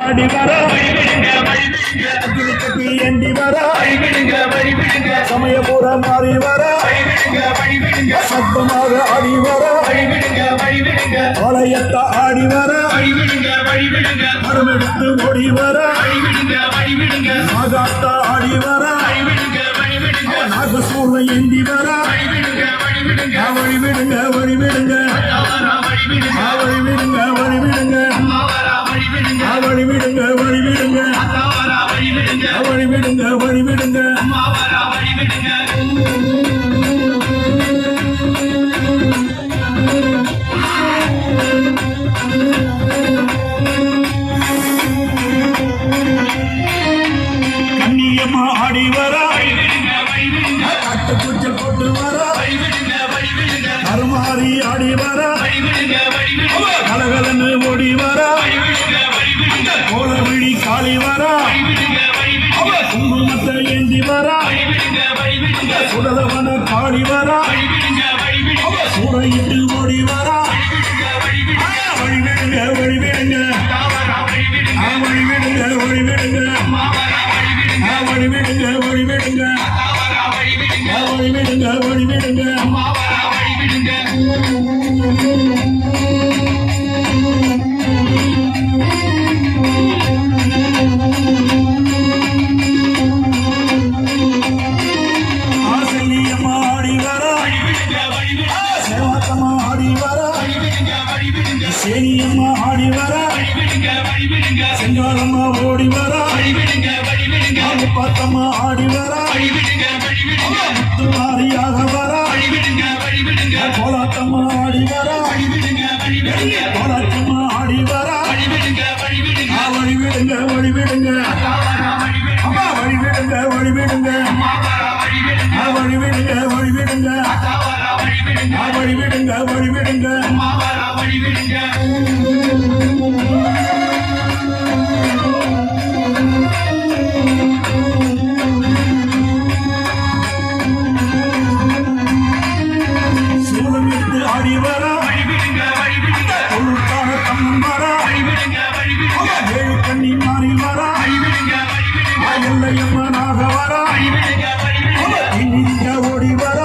ஆடி வர. ஏந்தி வர? சமயபுரம் மாறி வர. சத்தமாக ஆடி வர. ஆலயத்த ஆடி வர. மரமெடுத்து ஓடி வர. ஆகாத்த ஆடி வர. நாகசூரம் ஏந்தி வர. வழிவிடுங்க. வழி விடுங்க வழி விடுங்க தாவரா வழிவிடுங்க. வழி விடுங்க வழி விடுங்க ஆடி வர கட்டு போட்டு கருமாறி ஆடி கலகலன்னு ஓடி வர காளி வர. குங்குமத்தை ஏந்தி வர. சுடலவன காளி வர. சூறையிட்டு ஓடி வர. வழிவிடுங்க வழிவிடுங்க. வழி விடுங்க வழி வழிவிடுங்க வழி விடுங்க வழி வழிவிடுங்க. வழி விடுங்க வழி வழிவிடுங்க. வழி சேனியம்மா ஆடி வர. செங்காலம்மா ஓடி வர. பார்த்தம்மா ஆடி வர. முத்துமாரியாக வர. கோலாத்தம்மா ஆடி வர. கோலாத்தம்மா ஆடி வர. வழிவிடுங்க வழிவிடுங்க அம்மா வழிவிடுங்க வழிவிடுங்க வழிவிடுங்க வழிவிடுங்க வழிவிடுங்க வழிவிடுங்க தம்மன் வர. ஏழு கண்ணி மாறி வர. எல்லையம்மனாக வர இங்க ஓடி வர.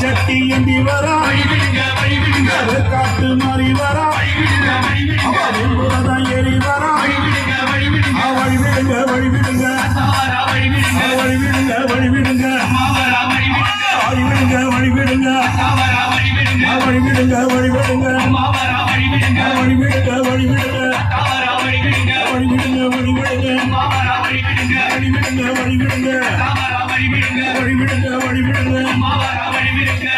சட்டி எந்தி வர. காட்டு மாறி வர. வெண்புறதான் ஏறி வர. வழிவிடுங்க வழிவிடுங்க. வழிவிடுங்க வழிவிடுங்க. வழிவிடுங்க வழிவிடுங்க மாமரா வழிவிடுங்க வழிவிடுங்க வழிவிடுங்க தாமரா வழிவிடுங்க வழிவிடுங்க வழிவிடுங்க மாமரா வழிவிடுங்க வழிவிடுங்க வழிவிடுங்க தாமரா வழிவிடுங்க வழிவிடுங்க வழிவிடுங்க மாமரா வழிவிடுங்க